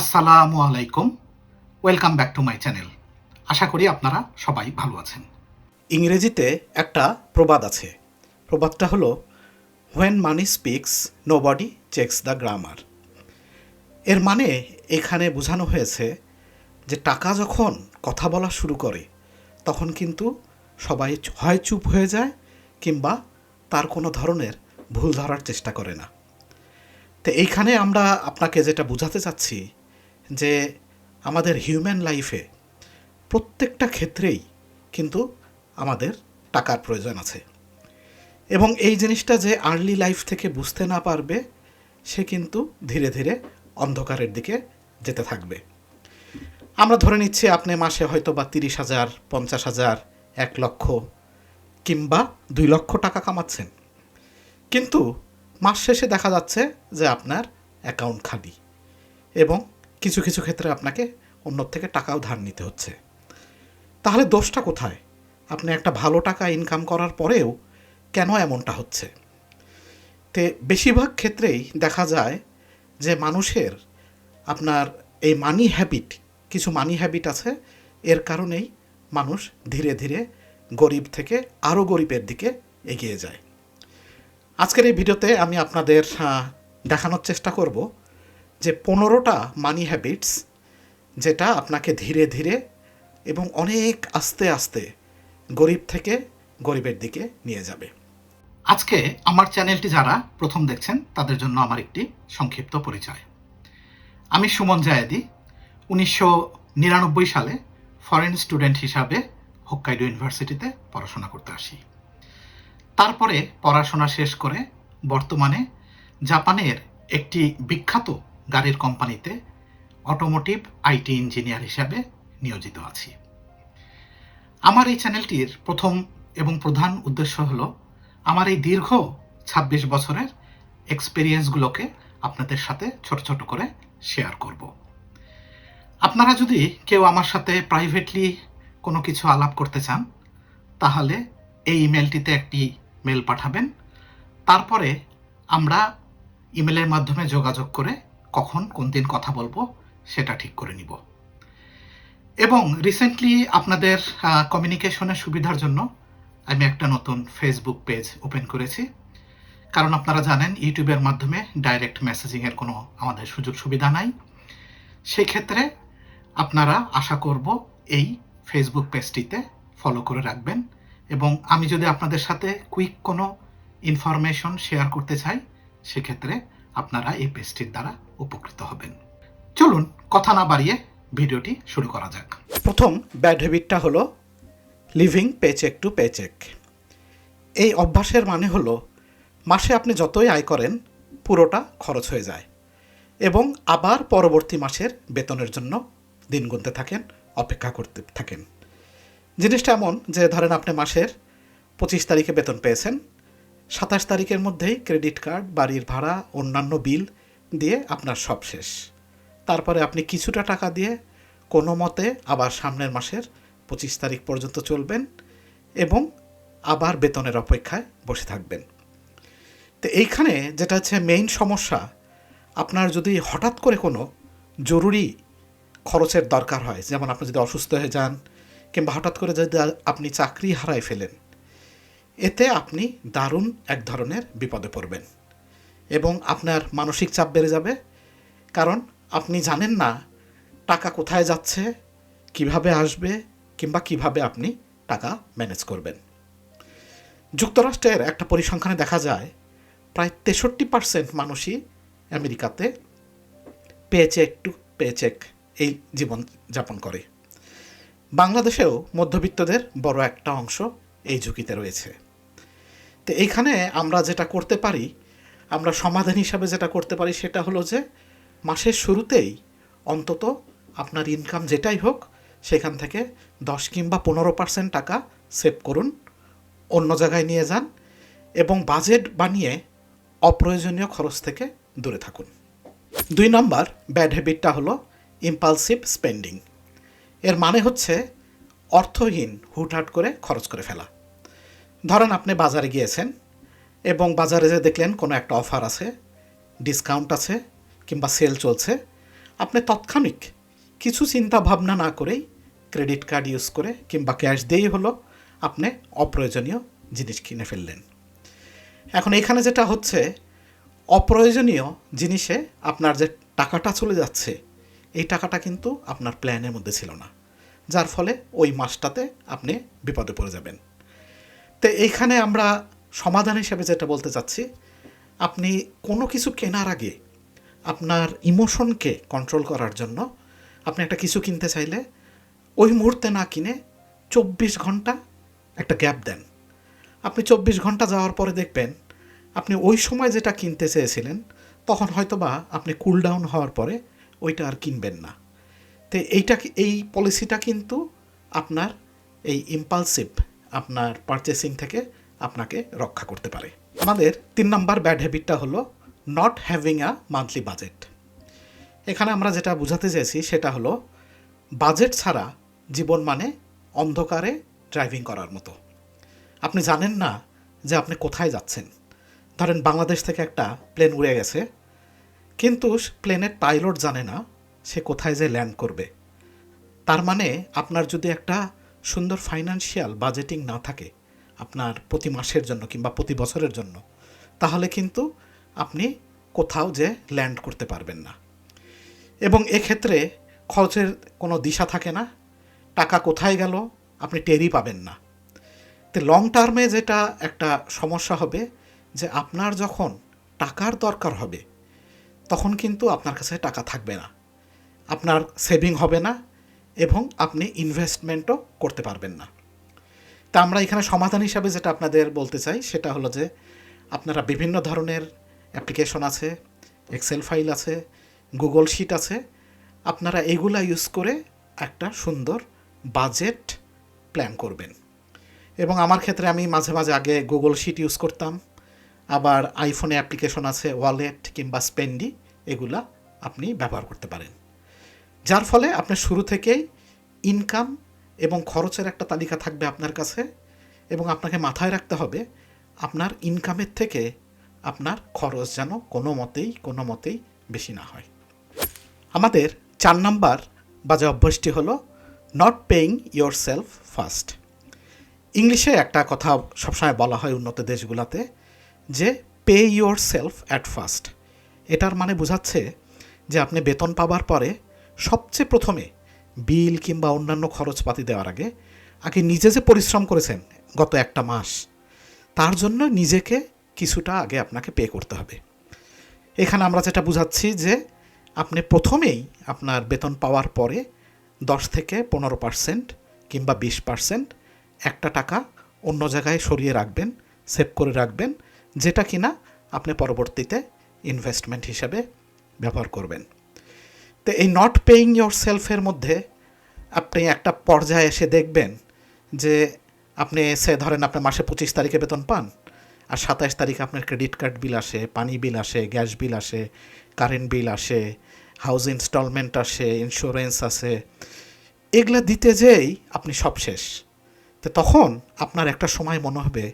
আসসালামু আলাইকুম। Welcome back to my channel আশা করি আপনারা সবাই ভালো আছেন। ইংরেজিতে একটা প্রবাদ আছে। প্রবাদটা হলো when money speaks nobody checks the grammar এর মানে এখানে বোঝানো হয়েছে যে টাকা যখন কথা বলা শুরু করে, তখন কিন্তু সবাই হয় চুপ হয়ে যায় কিংবা তার কোনো ধরনের ভুল ধরার চেষ্টা করে না। তো এইখানে আমরা আপনাকে যেটা বোঝাতে চাচ্ছি যে আমাদের হিউম্যান লাইফে প্রত্যেকটা ক্ষেত্রেই কিন্তু আমাদের টাকার প্রয়োজন আছে। এবং এই জিনিসটা যে আর্লি লাইফ থেকে বুঝতে না পারবে, সে কিন্তু ধীরে ধীরে অন্ধকারের দিকে যেতে থাকবে। আমরা ধরে নিচ্ছি আপনি মাসে হয়তো বা তিরিশ হাজার, পঞ্চাশ হাজার, এক লক্ষ কিংবা দুই লক্ষ টাকা কামাচ্ছেন। কিন্তু মাস শেষে দেখা যাচ্ছে যে আপনার অ্যাকাউন্ট খালি এবং কিছু কিছু ক্ষেত্রে আপনাকে অন্য থেকে টাকাও ধার নিতে হচ্ছে। তাহলে দোষটা কোথায়? আপনি একটা ভালো টাকা ইনকাম করার পরেও কেন এমনটা হচ্ছে? তে বেশিরভাগ ক্ষেত্রেই দেখা যায় যে মানুষের আপনার এই মানি হ্যাবিট কিছু মানি হ্যাবিট আছে, এর কারণেই মানুষ ধীরে ধীরে গরিব থেকে আরও গরিবের দিকে এগিয়ে যায়। আজকের এই ভিডিওতে আমি আপনাদের দেখানোর চেষ্টা করব যে পনেরোটা মানি হ্যাবিটস যেটা আপনাকে ধীরে ধীরে এবং অনেক আস্তে আস্তে গরিব থেকে গরিবের দিকে নিয়ে যাবে। আজকে আমার চ্যানেলটি যারা প্রথম দেখছেন, তাদের জন্য আমার একটি সংক্ষিপ্ত পরিচয়। আমি সুমন জায়েদি, উনিশশো নিরানব্বই সালে ফরেন স্টুডেন্ট হিসাবে হোক্কাইডো ইউনিভার্সিটিতে পড়াশোনা করতে আসি। তারপরে পড়াশোনা শেষ করে বর্তমানে জাপানের একটি বিখ্যাত গাড়ির কোম্পানিতে অটোমোটিভ আইটি ইঞ্জিনিয়ার হিসাবে নিয়োজিত আছি। আমার এই চ্যানেলটির প্রথম এবং প্রধান উদ্দেশ্য হলো, আমার এই দীর্ঘ ২৬ বছরের এক্সপিরিয়েন্সগুলোকে আপনাদের সাথে ছোট ছোট করে শেয়ার করব। আপনারা যদি কেউ আমার সাথে প্রাইভেটলি কোনো কিছু আলাপ করতে চান, তাহলে এই ইমেলটিতে একটি মেল পাঠাবেন। তারপরে আমরা ইমেলের মাধ্যমে যোগাযোগ করে কখন কোন দিন কথা বলব সেটা ঠিক করে নিব। এবং রিসেন্টলি আপনাদের কমিউনিকেশনের সুবিধার জন্য আমি একটা নতুন ফেসবুক পেজ ওপেন করেছি। কারণ আপনারা জানেন ইউটিউবের মাধ্যমে ডাইরেক্ট মেসেজিংয়ের কোনো আমাদের সুযোগ সুবিধা নাই। সেই ক্ষেত্রে আপনারা আশা করব এই ফেসবুক পেজটিতে ফলো করে রাখবেন। এবং আমি যদি আপনাদের সাথে কুইক কোনো ইনফরমেশন শেয়ার করতে চাই, সেক্ষেত্রে আপনারা এই পেজটির দ্বারা উপকৃত হবেন। চলুন, কথা না বাড়িয়ে ভিডিওটি শুরু করা যাক। প্রথম ব্যাড হ্যাবিটটা হলো লিভিং পেচেক টু পেচেক এই অভ্যাসের মানে হলো, মাসে আপনি যতই আয় করেন, পুরোটা খরচ হয়ে যায় এবং আবার পরবর্তী মাসের বেতনের জন্য দিন গুনতে থাকেন, অপেক্ষা করতে থাকেন। জিনিসটা এমন যে, ধরেন আপনি মাসের পঁচিশ তারিখে বেতন পেয়েছেন, সাতাশ তারিখের মধ্যেই ক্রেডিট কার্ড বাড়ির ভাড়া, অন্যান্য বিল দিয়ে আপনার সব শেষ। তারপরে আপনি কিছুটা টাকা দিয়ে কোনো মতে আবার সামনের মাসের পঁচিশ তারিখ পর্যন্ত চলবেন এবং আবার বেতনের অপেক্ষায় বসে থাকবেন। তো এইখানে যেটা হচ্ছে মেইন সমস্যা, আপনার যদি হঠাৎ করে কোনো জরুরি খরচের দরকার হয়, যেমন আপনি যদি অসুস্থ হয়ে যান কিংবা হঠাৎ করে যদি আপনি চাকরি হারায় ফেলেন, এতে আপনি দারুণ এক ধরনের বিপদে পড়বেন। এবং আপনার মানসিক চাপ বেড়ে যাবে। কারণ আপনি জানেন না টাকা কোথায় যাচ্ছে, কীভাবে আসবে কিংবা কীভাবে আপনি টাকা ম্যানেজ করবেন। যুক্তরাষ্ট্রের একটা পরিসংখ্যানে দেখা যায়, প্রায় তেষট্টি পার্সেন্ট মানুষই আমেরিকাতে পেচেক টু পেচেক এই জীবন যাপন করে। বাংলাদেশেও মধ্যবিত্তদের বড় একটা অংশ এই ঝুঁকিতে রয়েছে। তো এইখানে আমরা যেটা করতে পারি আমরা সমাধান হিসাবে যেটা করতে পারি সেটা হলো যে মাসের শুরুতেই অন্তত আপনার ইনকাম যেটাই হোক, সেখান থেকে দশ কিংবা পনেরো পার্সেন্ট টাকা সেভ করুন, অন্য জায়গায় নিয়ে যান এবং বাজেট বানিয়ে অপ্রয়োজনীয় খরচ থেকে দূরে থাকুন। দুই নম্বর ব্যাড হ্যাবিটটা হলো ইম্পালসিভ স্পেন্ডিং এর মানে হচ্ছে অর্থহীন, হুটহাট করে খরচ করে ফেলা। ধরেন আপনি বাজারে গিয়েছেন এবং বাজারে যে দেখলেন, কোনো একটা অফার আছে ডিসকাউন্ট আছে, কিংবা সেল চলছে, আপনি তৎক্ষণিক কিছু চিন্তা ভাবনা না করেই ক্রেডিট কার্ড ইউজ করে কিংবা ক্যাশ দিয়েই হলো আপনি অপ্রয়োজনীয় জিনিস কিনে ফেললেন। এখন এখানে যেটা হচ্ছে, অপ্রয়োজনীয় জিনিসে আপনার যে টাকাটা চলে যাচ্ছে, এই টাকাটা কিন্তু আপনার প্ল্যানের মধ্যে ছিল না, যার ফলে ওই মাসটাতে আপনি বিপদে পড়ে যাবেন। তো এইখানে আমরা সমাধান হিসেবে যেটা বলতে চাচ্ছি, আপনি কোনো কিছু কেনার আগে আপনার ইমোশনকে কন্ট্রোল করার জন্য আপনি একটা কিছু কিনতে চাইলে ওই মুহূর্তে না কিনে চব্বিশ ঘণ্টা একটা গ্যাপ দেন। আপনি চব্বিশ ঘণ্টা যাওয়ার পরে দেখবেন আপনি ওই সময় যেটা কিনতে চেয়েছিলেন, তখন হয়তো বা আপনি কুল ডাউন হওয়ার পরে ওইটা আর কিনবেন না। তো এইটা এই পলিসিটা কিন্তু আপনার এই ইম্পালসিভ আপনার পারচেসিং থেকে আপনাকে রক্ষা করতে পারে। আমাদের তিন নাম্বার ব্যাড হ্যাবিটটা হলো not having a monthly budget এখানে আমরা যেটা বোঝাতে চেয়েছি সেটা হলো বাজেট ছাড়া জীবন মানে অন্ধকারে ড্রাইভিং করার মতো। আপনি জানেন না যে আপনি কোথায় যাচ্ছেন। ধরেন বাংলাদেশ থেকে একটা প্লেন উড়ে গেছে, কিন্তু প্লেনের পাইলট জানে না সে কোথায় যে ল্যান্ড করবে। তার মানে আপনার যদি একটা সুন্দর ফাইন্যান্সিয়াল বাজেটিং না থাকে আপনার প্রতি মাসের জন্য কিংবা প্রতি বছরের জন্য, তাহলে কিন্তু আপনি কোথাও যে ল্যান্ড করতে পারবেন না। এবং এক্ষেত্রে খরচের কোনো দিশা থাকে না, টাকা কোথায় গেল আপনি টেরই পাবেন না। তো লং টার্মে যেটা একটা সমস্যা হবে যে আপনার যখন টাকার দরকার হবে, তখন কিন্তু আপনার কাছে টাকা থাকবে না। আপনার সেভিং হবে না এবং আপনি ইনভেস্টমেন্টও করতে পারবেন না। তা আমরা এখানে সমাধান হিসাবে যেটা আপনাদের বলতে চাই, সেটা হলো যে আপনারা বিভিন্ন ধরনের অ্যাপ্লিকেশন আছে এক্সেল ফাইল আছে গুগল শিট আছে, আপনারা এগুলা ইউজ করে একটা সুন্দর বাজেট প্ল্যান করবেন। এবং আমার ক্ষেত্রে আমি মাঝে মাঝে আগে গুগল শিট ইউজ করতাম, আবার আইফোনে অ্যাপ্লিকেশন আছে ওয়ালেট কিংবা স্পেন্ডি এগুলা আপনি ব্যবহার করতে পারেন। যার ফলে আপনার শুরু থেকেই ইনকাম এবং খরচের একটা তালিকা থাকবে আপনার কাছে এবং আপনাকে মাথায় রাখতে হবে, আপনার ইনকামের থেকে আপনার খরচ যেন কোনো মতেই কোনো মতেই বেশি না হয়। আমাদের চার নাম্বার বাজে অভ্যাসটি হলো not paying yourself first ইংলিশে একটা কথা সবসময় বলা হয় উন্নত দেশগুলোতে যে pay yourself at first এটার মানে বোঝাচ্ছে যে, আপনি বেতন পাবার পরে সবচেয়ে প্রথমে বিল কিংবা অন্যান্য খরচপাতি দেওয়ার আগে আগে নিজে যে পরিশ্রম করেছেন গত একটা মাস, তার জন্য নিজেকে কিছুটা আগে আপনাকে পে করতে হবে। এখানে আমরা যেটা বুঝাচ্ছি যে, আপনি প্রথমেই আপনার বেতন পাওয়ার পরে দশ থেকে পনেরো পার্সেন্ট কিংবা বিশ পার্সেন্ট একটা টাকা অন্য জায়গায় সরিয়ে রাখবেন, সেভ করে রাখবেন, যেটা কিনা আপনি পরবর্তীতে ইনভেস্টমেন্ট হিসাবে ব্যবহার করবেন। তো এই নট পেইং ইয়োর সেলফের মধ্যে আপনি একটা পর্যায়ে এসে দেখবেন যে আপনি সে ধরেন আপনি মাসে পঁচিশ তারিখে বেতন পান, আর সাতাশ তারিখে আপনার ক্রেডিট কার্ড বিল আসে, পানি বিল আসে গ্যাস বিল আসে কারেন্ট বিল আসে হাউস ইনস্টলমেন্ট আসে ইন্স্যুরেন্স আছে এগুলা দিতে যেই আপনি সব শেষ। তো তখন আপনার একটা সময় মনে হবে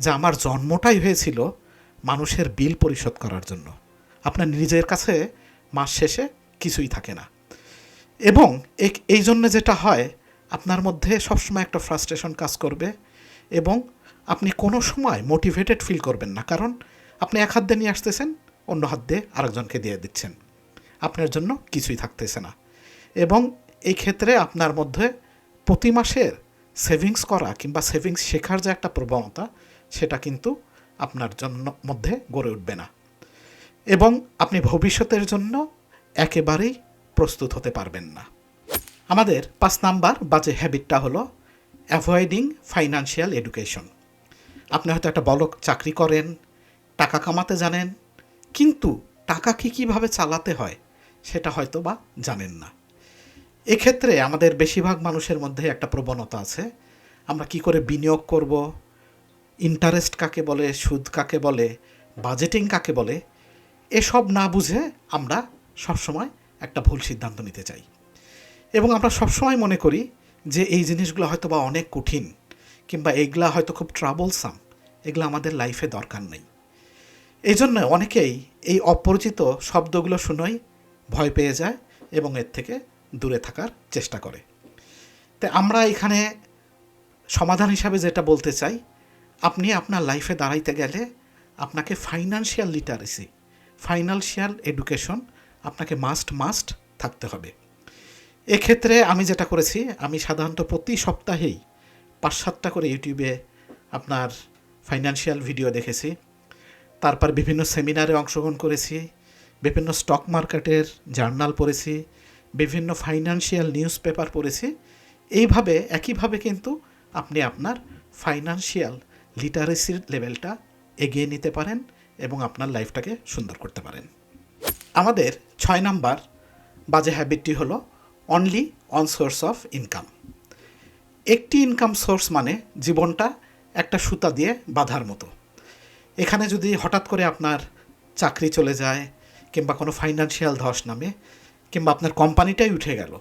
যে আমার জন্মটাই হয়েছিল মানুষের বিল পরিশোধ করার জন্য। আপনার নিজের কাছে মাস শেষে কিছুই থাকে না। এবং এই- জন্য যেটা হয়, আপনার মধ্যে সবসময় একটা ফ্রাস্ট্রেশন কাজ করবে এবং আপনি কোনো সময় মোটিভেটেড ফিল করবেন না। কারণ আপনি এক হাত দিয়ে নিয়ে আসতেছেন, অন্য হাত দিয়ে আরেকজনকে দিয়ে দিচ্ছেন। আপনার জন্য কিছুই থাকতেছে না। এবং এই ক্ষেত্রে আপনার মধ্যে প্রতি মাসের সেভিংস করা কিংবা সেভিংস শেখার যে একটা প্রবণতা, সেটা কিন্তু আপনার জন্য মধ্যে গড়ে উঠবে না। এবং আপনি ভবিষ্যতের জন্য একেবারেই প্রস্তুত হতে পারবেন না। আমাদের পাঁচ নাম্বার বাজে হ্যাবিটটা হলো অ্যাভয়েডিং ফাইন্যান্সিয়াল এডুকেশন আপনি হয়তো একটা বলক চাকরি করেন, টাকা কামাতে জানেন, কিন্তু টাকা কী কীভাবে চালাতে হয় সেটা হয়তো বা জানেন না। এক্ষেত্রে আমাদের বেশিরভাগ মানুষের মধ্যে একটা প্রবণতা আছে, আমরা কি করে বিনিয়োগ করব ইন্টারেস্ট কাকে বলে, সুদ কাকে বলে বাজেটিং কাকে বলে, এসব না বুঝে আমরা সবসময় একটা ভুল সিদ্ধান্ত নিতে চাই। এবং আমরা সবসময় মনে করি যে এই জিনিসগুলো হয়তো বা অনেক কঠিন কিংবা এগুলা হয়তো খুব ট্রাবলসাম এগুলো আমাদের লাইফে দরকার নেই। এই জন্য অনেকেই এই অপরিচিত শব্দগুলো শুনেই ভয় পেয়ে যায় এবং এর থেকে দূরে থাকার চেষ্টা করে। তো আমরা এখানে সমাধান হিসাবে যেটা বলতে চাই, আপনি আপনার লাইফে দাঁড়াইতে গেলে আপনাকে ফাইন্যান্সিয়াল লিটারেসি ফাইন্যান্সিয়াল এডুকেশন আপনাকে মাস্ট মাস্ট থাকতে হবে। এক্ষেত্রে আমি যেটা করেছি, আমি সাধারণত প্রতি সপ্তাহেই পাঁচ সাতটা করে ইউটিউবে আপনার ফাইন্যান্সিয়াল ভিডিও দেখেছি। তারপর বিভিন্ন সেমিনারে অংশগ্রহণ করেছি, বিভিন্ন স্টক মার্কেটের জার্নাল পড়েছি, বিভিন্ন ফাইন্যান্সিয়াল নিউজ পেপার পড়েছি। এইভাবে, একইভাবে কিন্তু আপনি আপনার ফাইন্যান্সিয়াল লিটারেসির লেভেলটা এগিয়ে নিতে পারেন এবং আপনার লাইফটাকে সুন্দর করতে পারেন। আমাদের ছয় নাম্বার বাজে হ্যাবিটটি হলো only on source of income একটি ইনকাম সোর্স মানে জীবনটা একটা সুতা দিয়ে বাঁধার মতো। এখানে যদি হঠাৎ করে আপনার চাকরি চলে যায় কিংবা কোনো ফাইন্যান্সিয়াল ধস নামে কিংবা আপনার কোম্পানিটাই উঠে গেল,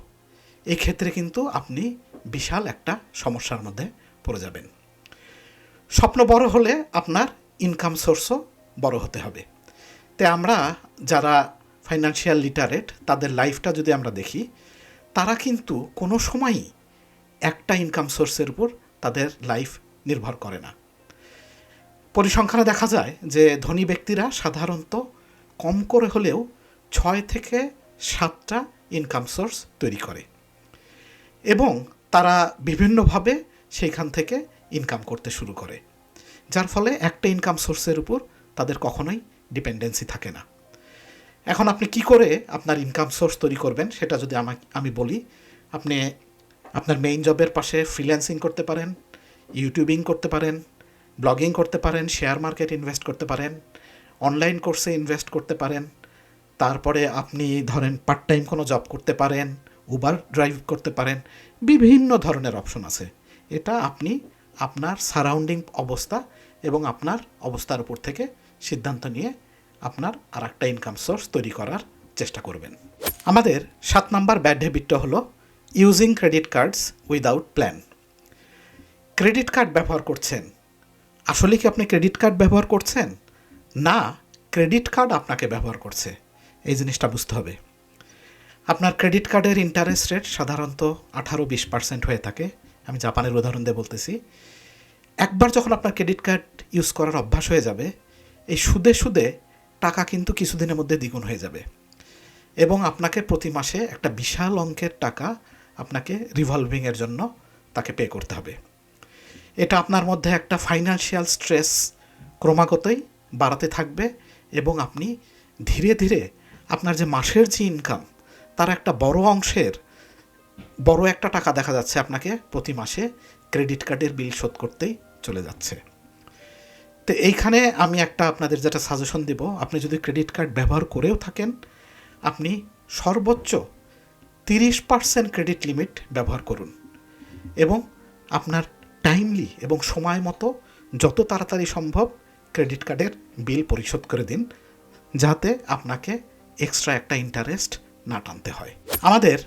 এক্ষেত্রে কিন্তু আপনি বিশাল একটা সমস্যার মধ্যে পড়ে যাবেন। স্বপ্ন বড় হলে আপনার ইনকাম সোর্সও বড় হতে হবে। তাই আমরা যারা ফাইন্যান্সিয়াল লিটারেট তাদের লাইফটা যদি আমরা দেখি, তারা কিন্তু কোনো সময়ই একটা ইনকাম সোর্সের উপর তাদের লাইফ নির্ভর করে না। পরিসংখ্যানে দেখা যায় যে ধনী ব্যক্তিরা সাধারণত কম করে হলেও ছয় থেকে সাতটা ইনকাম সোর্স তৈরি করে এবং তারা বিভিন্নভাবে সেইখান থেকে ইনকাম করতে শুরু করে, যার ফলে একটা ইনকাম সোর্সের উপর তাদের কখনোই ডিপেন্ডেন্সি থাকে না। এখন আপনি কি করে আপনার ইনকাম সোর্স তৈরি করবেন সেটা যদি আমাকে, আমি বলি, আপনি আপনার মেইন জবের পাশে ফ্রিল্যান্সিং করতে পারেন ইউটিউবিং করতে পারেন ব্লগিং করতে পারেন শেয়ার মার্কেট ইনভেস্ট করতে পারেন অনলাইন কোর্সে ইনভেস্ট করতে পারেন, তারপরে আপনি ধরেন পার্ট টাইম কোনো জব করতে পারেন উবার ড্রাইভ করতে পারেন, বিভিন্ন ধরনের অপশন আছে। এটা আপনি আপনার সারাউন্ডিং অবস্থা এবং আপনার অবস্থার উপর থেকে সিদ্ধান্ত নিয়ে আপনার আর একটা ইনকাম সোর্স তৈরি করার চেষ্টা করবেন। আমাদের সাত নাম্বার ব্যাড হ্যাবিটটা হলো using credit cards without plan credit card ব্যবহার করছেন। আসলে কি আপনি ক্রেডিট কার্ড ব্যবহার করছেন? না ক্রেডিট কার্ড আপনাকে ব্যবহার করছে। এই জিনিসটা বুঝতে হবে। আপনার ক্রেডিট কার্ডের ইন্টারেস্ট রেট সাধারণত আঠারো বিশ পার্সেন্ট হয়ে থাকে। আমি জাপানের উদাহরণ দিয়ে বলতেছি। একবার যখন আপনার ক্রেডিট কার্ড ইউজ করার অভ্যাস হয়ে যাবে, এই সুদে সুদে টাকা কিন্তু কিছুদিনের মধ্যে দ্বিগুণ হয়ে যাবে। এবং আপনাকে প্রতি মাসে একটা বিশাল অঙ্কের টাকা আপনাকে রিভলভিংয়ের জন্য তাকে পে করতে হবে। এটা আপনার মধ্যে একটা ফাইন্যান্সিয়াল স্ট্রেস ক্রমাগতই বাড়াতে থাকবে এবং আপনি ধীরে ধীরে আপনার যে মাসের যে ইনকাম তার একটা বড় অংশের বড় একটা টাকা দেখা যাচ্ছে আপনাকে প্রতি মাসে ক্রেডিট কার্ডের বিল শোধ করতেই চলে যাচ্ছে। তো এইখানে আমি একটা আপনাদের যেটা সাজেশন দিব, আপনি যদি ক্রেডিট কার্ড ব্যবহার করেও থাকেন, আপনি সর্বোচ্চ তিরিশ পার্সেন্ট ক্রেডিট লিমিট ব্যবহার করুন এবং আপনার টাইমলি এবং সময় মতো যত তাড়াতাড়ি সম্ভব ক্রেডিট কার্ডের বিল পরিশোধ করে দিন, যাতে আপনাকে এক্সট্রা একটা ইন্টারেস্ট না টানতে হয়। আমাদের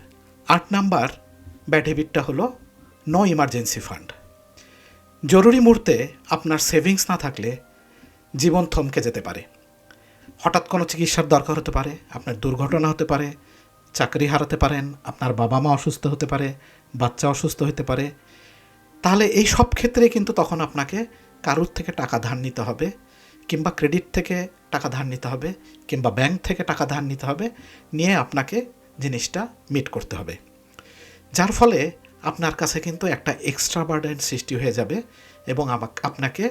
আট নাম্বার ব্যাড হ্যাবিটটা হলো নো ইমার্জেন্সি ফান্ড জরুরি মুহূর্তে আপনার সেভিংস না থাকলে জীবন থমকে যেতে পারে। হঠাৎ কোনো চিকিৎসার দরকার হতে পারে, আপনার দুর্ঘটনা হতে পারে, চাকরি হারাতে পারেন, আপনার বাবা মা অসুস্থ হতে পারে, বাচ্চা অসুস্থ হতে পারে, তাহলে এই সব ক্ষেত্রে কিন্তু তখন আপনাকে কারুর থেকে টাকা ধার নিতে হবে কিংবা ক্রেডিট থেকে টাকা ধার নিতে হবে কিংবা ব্যাংক থেকে টাকা ধার নিতে হবে, নিয়ে আপনাকে জিনিসটা মিট করতে হবে। যার ফলে আপনার কাছে কিন্তু একটা এক্সট্রা বার্ডেন সৃষ্টি হয়ে যাবে এবং আপনাকে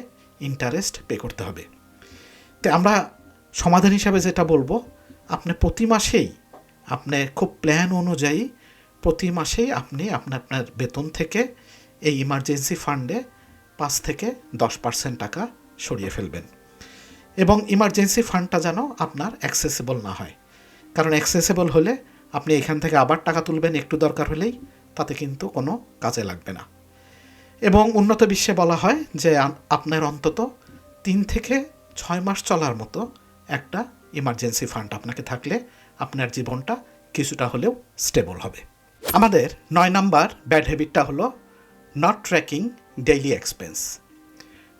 ইন্টারেস্ট পে করতে হবে। তো আমরা সমাধান হিসাবে যেটা বলব, আপনি প্রতি মাসেই, আপনি খুব প্ল্যান অনুযায়ী প্রতি মাসেই আপনি আপনার আপনার বেতন থেকে এই ইমার্জেন্সি ফান্ডে পাঁচ থেকে দশ পার্সেন্ট টাকা সরিয়ে ফেলবেন। এবং ইমার্জেন্সি ফান্ডটা যেন আপনার অ্যাক্সেসিবল না হয়। কারণ অ্যাক্সেসিবল হলে আপনি এখান থেকে আবার টাকা তুলবেন, একটু দরকার হলেই তাতে কিন্তু কোনো কাজে লাগবে না। এবং উন্নত বিশ্বে বলা হয় যে আপনার অন্তত তিন থেকে ছয় মাস চলার মতো একটা ইমার্জেন্সি ফান্ড আপনাকে থাকলে আপনার জীবনটা কিছুটা হলেও স্টেবল হবে। আমাদের নয় নাম্বার ব্যাড হ্যাবিটটা হলো নট ট্র্যাকিং ডেইলি এক্সপেন্স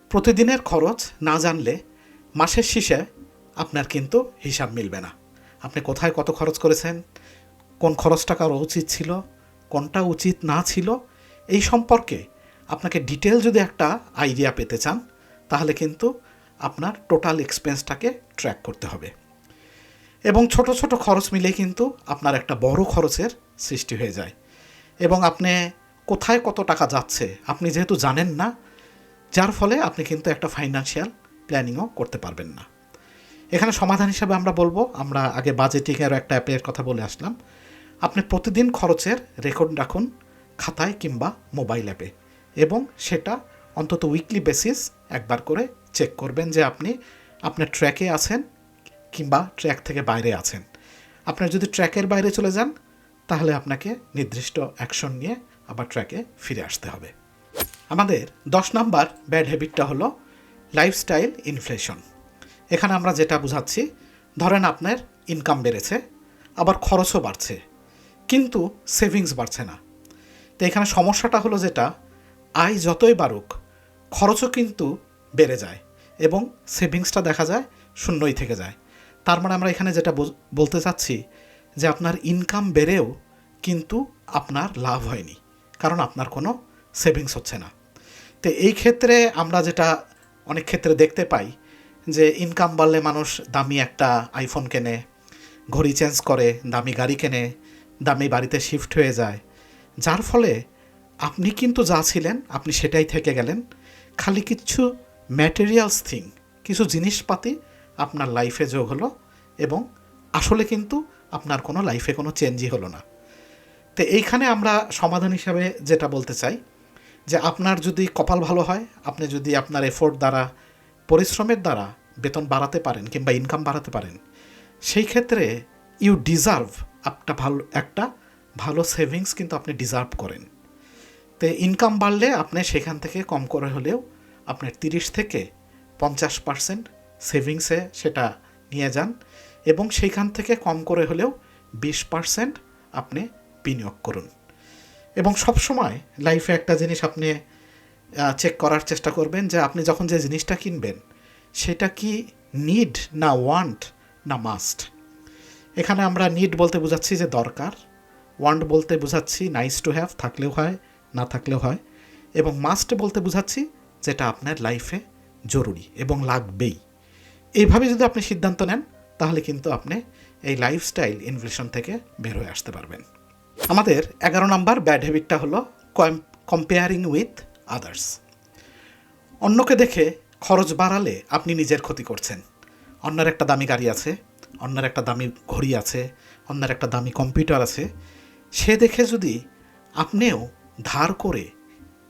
প্রতিদিনের খরচ না জানলে মাসের শেষে আপনার কিন্তু হিসাব মিলবে না। আপনি কোথায় কত খরচ করেছেন? কোন খরচটা কারও উচিত ছিল? কোনটা উচিত না ছিল এই সম্পর্কে আপনাকে ডিটেল যদি একটা আইডিয়া পেতে চান, তাহলে কিন্তু আপনার টোটাল এক্সপেন্সটাকে ট্র্যাক করতে হবে। এবং ছোট ছোট খরচ মিলে কিন্তু আপনার একটা বড় খরচের সৃষ্টি হয়ে যায়। এবং আপনি কোথায় কত টাকা যাচ্ছে আপনি যেহেতু জানেন না, যার ফলে আপনি কিন্তু একটা ফাইন্যান্সিয়াল প্ল্যানিংও করতে পারবেন না। এখানে সমাধান হিসাবে আমরা বলব, আমরা আগে বাজেটিংয়ের একটা অ্যাপের কথা বলে আসলাম। আপনি প্রতিদিন খরচের রেকর্ড রাখুন খাতায় কিংবা মোবাইল অ্যাপে এবং সেটা অন্তত উইকলি বেসিস একবার করে চেক করবেন যে আপনি, আপনার ট্র্যাকে আছেন কিংবা ট্র্যাক থেকে বাইরে আছেন। আপনার যদি ট্র্যাকের বাইরে চলে যান, তাহলে আপনাকে নির্দিষ্ট অ্যাকশন নিয়ে আবার ট্র্যাকে ফিরে আসতে হবে। আমাদের দশ নাম্বার ব্যাড হ্যাবিটটা হলো লাইফস্টাইল ইনফ্লেশন এখানে আমরা যেটা বুঝাচ্ছি, ধরেন আপনার ইনকাম বেড়েছে, আবার খরচও বাড়ছে। কিন্তু সেভিংস বাড়ছে না। তো এখানে সমস্যাটা হলো যেটা, আয় যতই বাড়ুক, খরচও কিন্তু বেড়ে যায় এবং সেভিংসটা দেখা যায় শূন্যই থেকে যায়। তার মানে আমরা এখানে যেটা বলতে চাচ্ছি যে আপনার ইনকাম বেড়েও কিন্তু আপনার লাভ হয়নি, কারণ আপনার কোনো সেভিংস হচ্ছে না। তো এই ক্ষেত্রে আমরা যেটা অনেক ক্ষেত্রে দেখতে পাই যে ইনকাম বাড়লে মানুষ দামি একটা আইফোন কেনে, ঘড়ি চেঞ্জ করে, দামি গাড়ি কেনে দামি বাড়িতে শিফট হয়ে যায়। যার ফলে আপনি কিন্তু যা ছিলেন, আপনি সেটাই থেকে গেলেন। খালি কিছু ম্যাটেরিয়ালস থিং কিছু জিনিসপাতি আপনার লাইফে যোগ হলো এবং আসলে কিন্তু আপনার কোনো লাইফে কোনো চেঞ্জই হলো না। তো এইখানে আমরা সমাধান হিসাবে যেটা বলতে চাই, যে আপনার যদি কপাল ভালো হয়, আপনি যদি আপনার এফোর্ট দ্বারা, পরিশ্রমের দ্বারা বেতন বাড়াতে পারেন কিংবা ইনকাম বাড়াতে পারেন, সেই ক্ষেত্রে ইউ ডিজার্ভ একটা ভালো একটা ভালো সেভিংস কিন্তু আপনি ডিজার্ভ করেন। তো ইনকাম বাড়লে আপনি সেখান থেকে কম করে হলেও আপনার তিরিশ থেকে পঞ্চাশ পার্সেন্ট সেভিংসে সেটা নিয়ে যান এবং সেইখান থেকে কম করে হলেও বিশ পার্সেন্ট আপনি বিনিয়োগ করুন। এবং সবসময় লাইফে একটা জিনিস আপনি চেক করার চেষ্টা করবেন যে আপনি যখন যে জিনিসটা কিনবেন, সেটা কি নিড না ওয়ান্ট না মাস্ট এখানে আমরা নিড বলতে বোঝাচ্ছি যে দরকার ওয়ান্ট বলতে বোঝাচ্ছি নাইস টু হ্যাভ থাকলেও হয়, না থাকলেও হয়, এবং মাস্ট বলতে বোঝাচ্ছি যেটা আপনার লাইফে জরুরি এবং লাগবেই। এইভাবে যদি আপনি সিদ্ধান্ত নেন, তাহলে কিন্তু আপনি এই লাইফস্টাইল ইনফ্লেশন থেকে বের হয়ে আসতে পারবেন। আমাদের এগারো নম্বর ব্যাড হ্যাবিটটা হলো কম্পেয়ারিং উইথ আদার্স অন্যকে দেখে খরচ বাড়ালে আপনি নিজের ক্ষতি করছেন। অন্যের একটা দামি গাড়ি আছে অন্যের একটা দামি ঘড়ি আছে, অন্যের একটা দামি কম্পিউটার আছে, সে দেখে যদি আপনিও ধার করে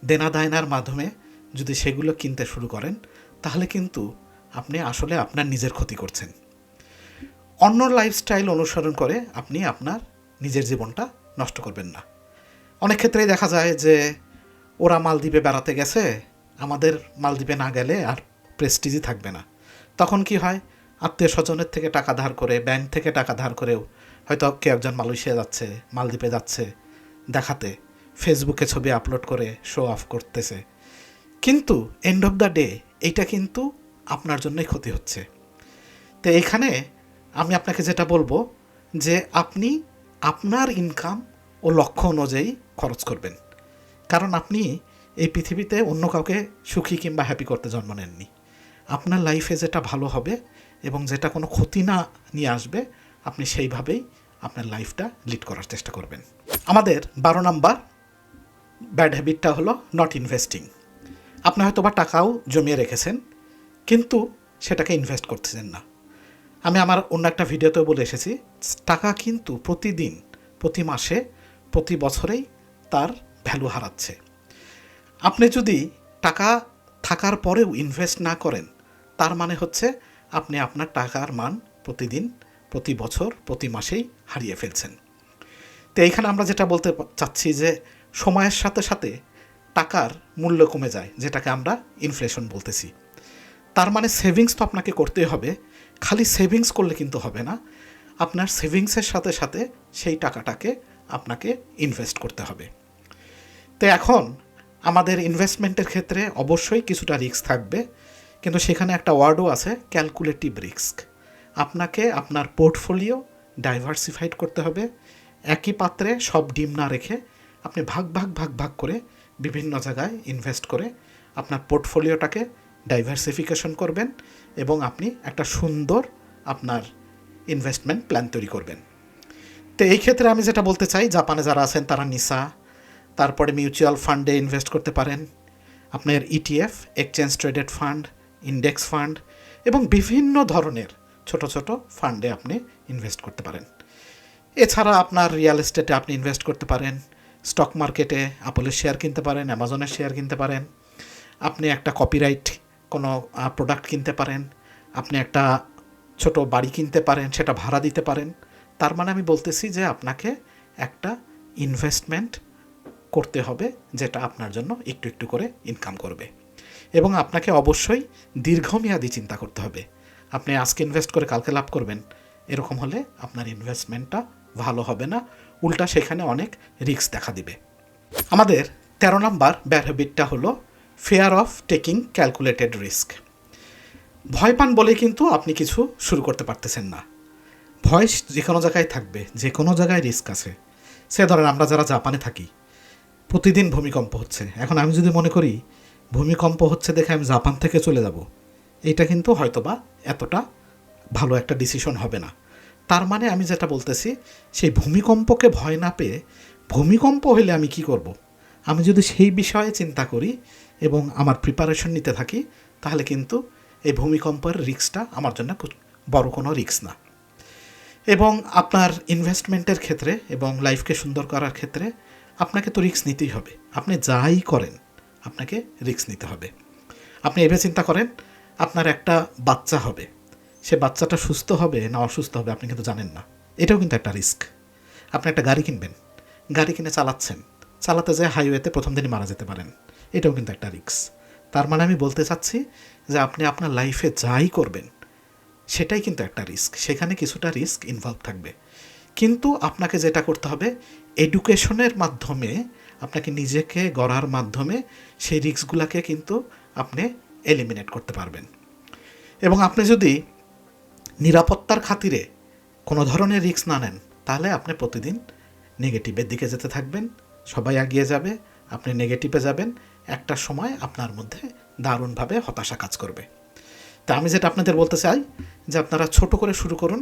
দেনা দায়নার মাধ্যমে যদি সেগুলো কিনতে শুরু করেন, তাহলে কিন্তু আপনি আসলে আপনার নিজের ক্ষতি করছেন। অন্য লাইফস্টাইল অনুসরণ করে আপনি আপনার নিজের জীবনটা নষ্ট করবেন না। অনেক ক্ষেত্রেই দেখা যায় যে ওরা মালদ্বীপে বেড়াতে গেছে, আমাদের মালদ্বীপে না গেলে আর প্রেস্টিজই থাকবে না। তখন কি হয়? আত্মীয় স্বজনের থেকে টাকা ধার করে ব্যাংক থেকে টাকা ধার করেও হয়তো কেউ একজন মালয়েশিয়া যাচ্ছে, মালদ্বীপে যাচ্ছে দেখাতে ফেসবুকে ছবি আপলোড করে শো অফ করতেছে। কিন্তু এন্ড অফ দ্য ডে এইটা কিন্তু আপনার জন্যই ক্ষতি হচ্ছে। তো এখানে আমি আপনাকে যেটা বলব যে আপনি আপনার ইনকাম ও লক্ষ্য অনুযায়ী খরচ করবেন। কারণ আপনি এই পৃথিবীতে অন্য কাউকে সুখী কিংবা হ্যাপি করতে জন্ম নেননি। আপনার লাইফে যেটা ভালো হবে এবং যেটা কোনো ক্ষতি না নিয়ে আসবে, আপনি সেইভাবেই আপনার লাইফটা লিড করার চেষ্টা করবেন। আমাদের বারো নাম্বার ব্যাড হ্যাবিটটা হলো নট ইনভেস্টিং আপনি হয়তো বা টাকাও জমিয়ে রেখেছেন, কিন্তু সেটাকে ইনভেস্ট করতেছেন না। আমি আমার অন্য একটা ভিডিওতেও বলে এসেছি, টাকা কিন্তু প্রতিদিন, প্রতি মাসে, প্রতি বছরেই তার ভ্যালু হারাচ্ছে। আপনি যদি টাকা থাকার পরেও ইনভেস্ট না করেন, তার মানে হচ্ছে আপনি আপনার টাকার মান প্রতিদিন, প্রতি বছর, প্রতি মাসেই হারিয়ে ফেলছেন। তো এইখানে আমরা যেটা বলতে চাচ্ছি যে সময়ের সাথে সাথে টাকার মূল্য কমে যায়, যেটাকে আমরা ইনফ্লেশন বলতেছি। তার মানে সেভিংস তো আপনাকে করতেই হবে, খালি সেভিংস করলে কিন্তু হবে না। আপনার সেভিংসের সাথে সাথে সেই টাকাটাকে আপনাকে ইনভেস্ট করতে হবে। তো এখন আমাদের ইনভেস্টমেন্টের ক্ষেত্রে অবশ্যই কিছুটা রিস্ক থাকবে। কিন্তু সেখানে একটা ওয়ার্ডও আছে ক্যালকুলেটিভ রিস্ক আপনাকে আপনার পোর্টফোলিও ডাইভার্সিফাইড করতে হবে। একই পাত্রে সব ডিম না রেখে আপনি ভাগ ভাগ ভাগ ভাগ করে বিভিন্ন জায়গায় ইনভেস্ট করে আপনার পোর্টফোলিওটাকে ডাইভার্সিফিকেশন করবেন এবং আপনি একটা সুন্দর আপনার ইনভেস্টমেন্ট প্ল্যান তৈরি করবেন। তো এই ক্ষেত্রে আমি যেটা বলতে চাই, জাপানে যারা আছেন তারা নিসা, তারপরে মিউচুয়াল ফান্ডে ইনভেস্ট করতে পারেন। আপনার ETF exchange traded fund index fund এবং বিভিন্ন ধরনের ছোট ছোট ফান্ডে আপনি ইনভেস্ট করতে পারেন। এছাড়া আপনার রিয়েল এস্টেটে আপনি ইনভেস্ট করতে পারেন স্টক মার্কেটে আপলের শেয়ার কিনতে পারেন অ্যামাজনের শেয়ার কিনতে পারেন। আপনি একটা কপিরাইট কোনো প্রোডাক্ট কিনতে পারেন, আপনি একটা ছোট বাড়ি কিনতে পারেন, সেটা ভাড়া দিতে পারেন। তার মানে আমি বলতেছি যে আপনাকে একটা ইনভেস্টমেন্ট করতে হবে, যেটা আপনার জন্য একটু একটু করে ইনকাম করবে। এবং আপনাকে অবশ্যই দীর্ঘমেয়াদী চিন্তা করতে হবে। আপনি আজকে ইনভেস্ট করে কালকে লাভ করবেন। এরকম হলে আপনার ইনভেস্টমেন্টটা ভালো হবে না। উল্টা সেখানে অনেক রিস্ক দেখা দিবে। আমাদের তেরো নম্বর ব্যাড হ্যাবিটটা হলো fear of taking calculated risk ভয় পান বলে কিন্তু আপনি কিছু শুরু করতে পারতেছেন না। ভয় যে কোনো জায়গায় থাকবে, যে কোনো জায়গায় রিস্ক আছে। সে ধরেন আমরা যারা জাপানে থাকি, প্রতিদিন ভূমিকম্প হচ্ছে। এখন আমি যদি মনে করি ভূমিকম্প হচ্ছে দেখে আমি জাপান থেকে চলে যাব। এটা কিন্তু হয়তোবা এতটা ভালো একটা ডিসিশন হবে না। তার মানে আমি যেটা বলতেছি, সেই ভূমিকম্পকে ভয় না পেয়ে ভূমিকম্প হলে আমি কি করব। আমি যদি সেই বিষয়ে চিন্তা করি এবং আমার প্রিপারেশন নিতে থাকি, তাহলে কিন্তু এই ভূমিকম্পের রিস্কটা আমার জন্য বড় কোনো রিস্ক না। এবং আপনার ইনভেস্টমেন্টের ক্ষেত্রে এবং লাইফকে সুন্দর করার ক্ষেত্রে আপনাকে তো রিস্ক নিতেই হবে। আপনি যাই করেন আপনাকে রিস্ক নিতে হবে। আপনি এভাবে চিন্তা করেন, আপনার একটা বাচ্চা হবে। সে বাচ্চাটা সুস্থ হবে না অসুস্থ হবে আপনি কিন্তু জানেন না। এটাও কিন্তু একটা রিস্ক। আপনি একটা গাড়ি কিনবেন। গাড়ি কিনে চালাচ্ছেন। চালাতে যায় হাইওয়েতে প্রথম দিনই মারা যেতে পারেন। এটাও কিন্তু একটা রিস্ক। তার মানে আমি বলতে চাচ্ছি যে আপনি আপনার লাইফে যাই করবেন, সেটাই কিন্তু একটা রিস্ক। সেখানে কিছুটা রিস্ক ইনভলভ থাকবে। কিন্তু আপনাকে যেটা করতে হবে এডুকেশনের মাধ্যমে আপনাকে নিজেকে গড়ার মাধ্যমে সেই রিস্কগুলোকে কিন্তু আপনি এলিমিনেট করতে পারবেন। এবং আপনি যদি নিরাপত্তার খাতিরে কোনো ধরনের রিস্ক না নেন, তাহলে আপনি প্রতিদিন নেগেটিভের দিকে যেতে থাকবেন, সবাই এগিয়ে যাবে, আপনি নেগেটিভে যাবেন, একটা সময় আপনার মধ্যে দারুণভাবে হতাশা কাজ করবে। তা আমি যেটা আপনাদের বলতে চাই, যে আপনারা ছোট করে শুরু করুন।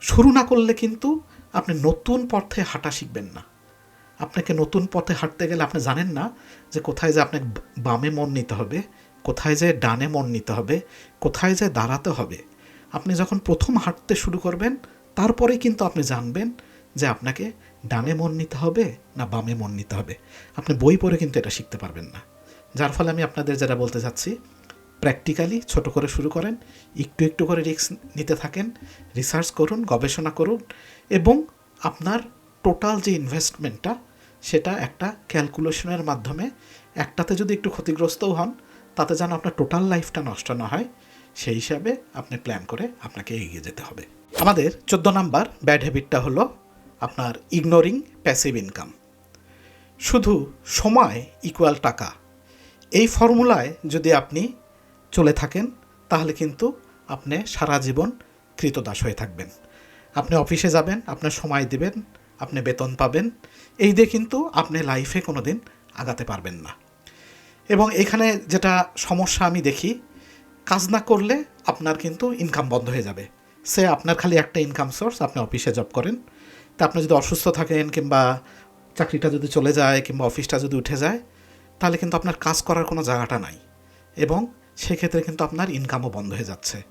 শুরু না করলে কিন্তু আপনি নতুন পথে হাঁটা শিখবেন না। আপনাকে নতুন পথে হাঁটতে গেলে আপনি জানেন না যে কোথায় যে আপনাকে বামে মন নিতে হবে, কোথায় যে ডানে মন নিতে হবে, কোথায় যে দাঁড়াতে হবে। আপনি যখন প্রথম হাঁটতে শুরু করবেন, তারপরে কিন্তু আপনি জানবেন যে আপনাকে ডানে মন নিতে হবে না বামে মন নিতে হবে। আপনি বই পড়ে কিন্তু এটা শিখতে পারবেন না। যার ফলে আমি আপনাদের যেটা বলতে চাচ্ছি, প্র্যাকটিক্যালি ছোট করে শুরু করেন, একটু একটু করে রিস্ক নিতে থাকেন, রিসার্চ করুন, গবেষণা করুন এবং আপনার টোটাল যে ইনভেস্টমেন্টটা সেটা একটা ক্যালকুলেশনের মাধ্যমে একটাতে যদি একটু ক্ষতিগ্রস্তও হন, তাতে যেন আপনার টোটাল লাইফটা নষ্ট না হয়, সেই হিসাবে আপনি প্ল্যান করে আপনাকে এগিয়ে যেতে হবে। আমাদের চোদ্দ নাম্বার ব্যাড হ্যাবিটটা হলো আপনার ইগনোরিং প্যাসিভ ইনকাম। শুধু সময় ইকুয়াল টাকা। এই ফর্মুলায় যদি আপনি চলে থাকেন, তাহলে কিন্তু আপনি সারা জীবন কৃতদাস হয়ে থাকবেন। আপনি অফিসে যাবেন, আপনার সময় দিবেন আপনি বেতন পাবেন। এই দিয়ে কিন্তু আপনি লাইফে কোনো দিন আগাতে পারবেন না। এবং এখানে যেটা সমস্যা আমি দেখি, কাজ না করলে আপনার কিন্তু ইনকাম বন্ধ হয়ে যাবে। সে আপনার খালি একটা ইনকাম সোর্স আপনি অফিসে জব করেন। তা আপনি যদি অসুস্থ থাকেন কিংবা চাকরিটা যদি চলে যায় কিংবা অফিসটা যদি উঠে যায়, তাহলে কিন্তু আপনার কাজ করার কোনো জায়গাটা নাই। এবং সেক্ষেত্রে কিন্তু আপনার ইনকামও বন্ধ হয়ে যাচ্ছে।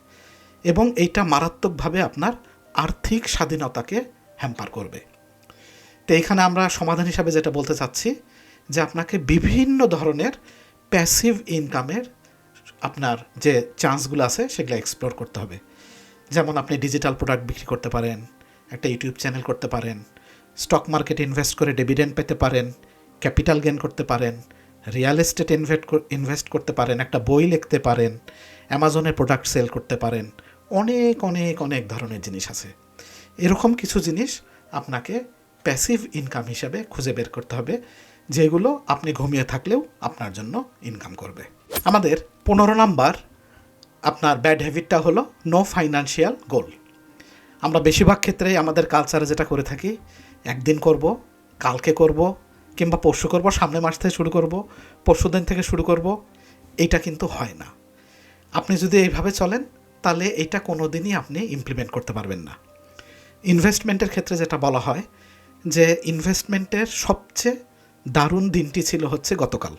এবং এইটা মারাত্মকভাবে আপনার আর্থিক স্বাধীনতাকে হ্যাম্পার করবে। তো এখানে আমরা সমাধান হিসাবে যেটা বলতে চাচ্ছি, যে আপনাকে বিভিন্ন ধরনের প্যাসিভ ইনকামের আপনার যে চান্সগুলো আছে সেগুলো এক্সপ্লোর করতে হবে। যেমন আপনি ডিজিটাল প্রোডাক্ট বিক্রি করতে পারেন, একটা ইউটিউব চ্যানেল করতে পারেন স্টক মার্কেটে ইনভেস্ট করে ডিভিডেন্ড পেতে পারেন ক্যাপিটাল গেন করতে পারেন রিয়েল এস্টেট ইনভেস্ট ইনভেস্ট করতে পারেন, একটা বই লিখতে পারেন অ্যামাজনের প্রোডাক্ট সেল করতে পারেন, অনেক অনেক অনেক ধরনের জিনিস আছে। এরকম কিছু জিনিস আপনাকে প্যাসিভ ইনকাম হিসাবে খুঁজে বের করতে হবে, যেগুলো আপনি ঘুমিয়ে থাকলেও আপনার জন্য ইনকাম করবে। আমাদের পনেরো নাম্বার, আপনার ব্যাড হ্যাবিটটা হলো নো ফাইন্যান্সিয়াল গোল আমরা বেশিরভাগ ক্ষেত্রেই আমাদের কালচারে যেটা করে থাকি, একদিন করব, কালকে করব, কিংবা পরশু করব, সামনের মাস থেকে শুরু করব, পরশু দিন থেকে শুরু করব এইটা কিন্তু হয় না। আপনি যদি এইভাবে চলেন, তাহলে এটা কোনো দিনই আপনি ইমপ্লিমেন্ট করতে পারবেন না। ইনভেস্টমেন্টের ক্ষেত্রে যেটা বলা হয় যে ইনভেস্টমেন্টের সবচেয়ে দারুণ দিনটি ছিল হচ্ছে গতকাল।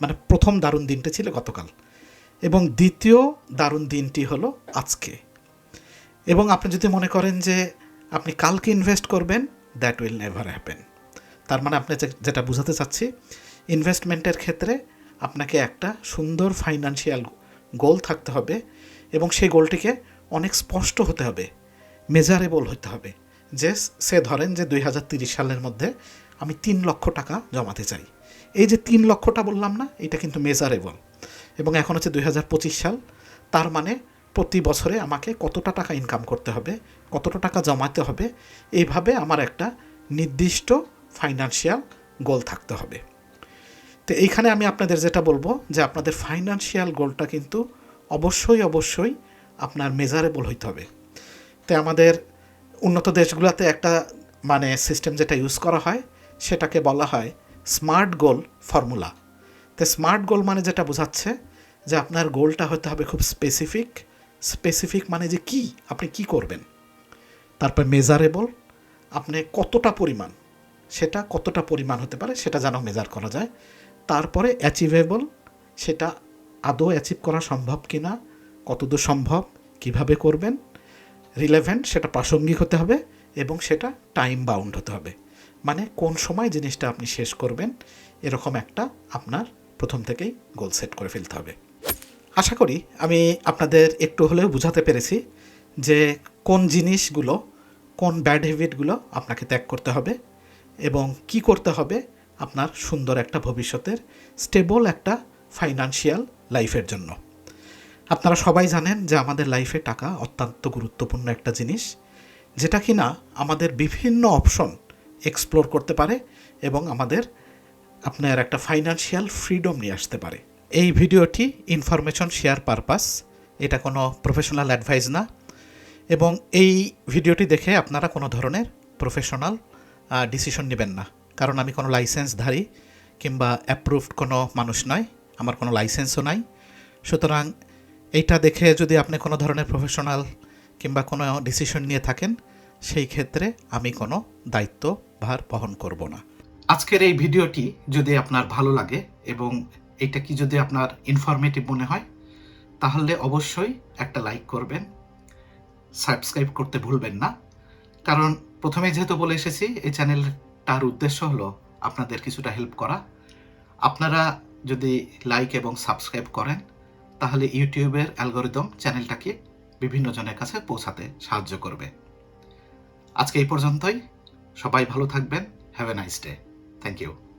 মানে প্রথম দারুণ দিনটি ছিল গতকাল। এবং দ্বিতীয় দারুণ দিনটি হলো আজকে। এবং আপনি যদি মনে করেন যে আপনি কালকে ইনভেস্ট করবেন দ্যাট উইল নেভার হ্যাপেন তার মানে আপনি যেটা বোঝাতে চাচ্ছি ইনভেস্টমেন্টের ক্ষেত্রে আপনাকে একটা সুন্দর ফাইন্যান্সিয়াল গোল থাকতে হবে এবং সেই গোলটিকে অনেক স্পষ্ট হতে হবে মেজারেবল হতে হবে। যে সে ধরেন যে দুই সালের মধ্যে আমি তিন লক্ষ টাকা জমাতে চাই। এই যে তিন লক্ষটা বললাম না, এটা কিন্তু মেজারেবল এবং। এখন হচ্ছে দুই হাজার পঁচিশ সাল, তার মানে প্রতি বছরে আমাকে কতটা টাকা ইনকাম করতে হবে, কতটা টাকা জমাতে হবে, এইভাবে আমার একটা নির্দিষ্ট ফাইন্যান্সিয়াল গোল থাকতে হবে। তো এইখানে আমি আপনাদের যেটা বলব, যে আপনাদের ফাইন্যান্সিয়াল গোলটা কিন্তু অবশ্যই অবশ্যই আপনার মেজারেবল হইতে হবে। তো আমাদের উন্নত দেশগুলোতে একটা মানে সিস্টেম যেটা ইউজ করা হয়, সেটাকে বলা হয় স্মার্ট গোল ফর্মুলা তো স্মার্ট গোল মানে যেটা বোঝাচ্ছে যে আপনার গোলটা হতে হবে খুব স্পেসিফিক স্পেসিফিক মানে যে কি, আপনি কি করবেন? তারপর মেজারেবল আপনি কতটা পরিমাণ, সেটা কতটা পরিমাণ হতে পারে সেটা যেন মেজার করা যায়। তারপরে অ্যাচিভেবল সেটা আদৌ অ্যাচিভ করা সম্ভব কি না কতদূর সম্ভব, কীভাবে করবেন রিলেভেন্ট সেটা প্রাসঙ্গিক হতে হবে এবং সেটা টাইম বাউন্ড হতে হবে। মানে কোন সময় জিনিসটা আপনি শেষ করবেন, এরকম একটা আপনার প্রথম থেকেই গোল সেট করে ফেলতে হবে। আশা করি আমি আপনাদের একটু হলেও বোঝাতে পেরেছি যে কোন জিনিসগুলো, কোন ব্যাড হ্যাবিটগুলো আপনাকে ত্যাগ করতে হবে এবং কি করতে হবে আপনার সুন্দর একটা ভবিষ্যতের স্টেবল একটা ফাইনান্সিয়াল লাইফের জন্য। আপনারা সবাই জানেন যে আমাদের লাইফে টাকা অত্যন্ত গুরুত্বপূর্ণ একটা জিনিস, যেটা কি না আমাদের বিভিন্ন অপশন এক্সপ্লোর করতে পারে এবং আমাদের আপনার একটা ফাইনান্সিয়াল ফ্রিডম নিয়ে আসতে পারে। এই ভিডিওটি ইনফরমেশন শেয়ার পারপাস এটা কোনো প্রফেশনাল অ্যাডভাইস না এবং এই ভিডিওটি দেখে আপনারা কোনো ধরনের প্রফেশনাল ডিসিশন নেবেন না। কারণ আমি কোনো লাইসেন্সধারী কিংবা অ্যাপ্রুভড কোনো মানুষ নয়, আমার কোনো লাইসেন্সও নাই। সুতরাং এইটা দেখে যদি আপনি কোনো ধরনের প্রফেশনাল কিংবা কোনো ডিসিশন নিয়ে থাকেন, সেই ক্ষেত্রে আমি কোনো দায়িত্ব ভার বহন করব না। আজকের এই ভিডিওটি যদি আপনার ভালো লাগে এবং এটা কি যদি আপনার ইনফরমেটিভ মনে হয়, তাহলে অবশ্যই একটা লাইক করবেন। সাবস্ক্রাইব করতে ভুলবেন না। কারণ প্রথমে যেহেতু বলে এসেছি, এই চ্যানেলটার উদ্দেশ্য হলো আপনাদের কিছুটা হেল্প করা। আপনারা যদি লাইক এবং সাবস্ক্রাইব করেন তাহলে ইউটিউবের অ্যালগোরিদম চ্যানেলটাকে বিভিন্ন জনের কাছে পৌঁছাতে সাহায্য করবে। আজকে এই পর্যন্তই। সবাই ভালো থাকবেন। Have a nice day thank you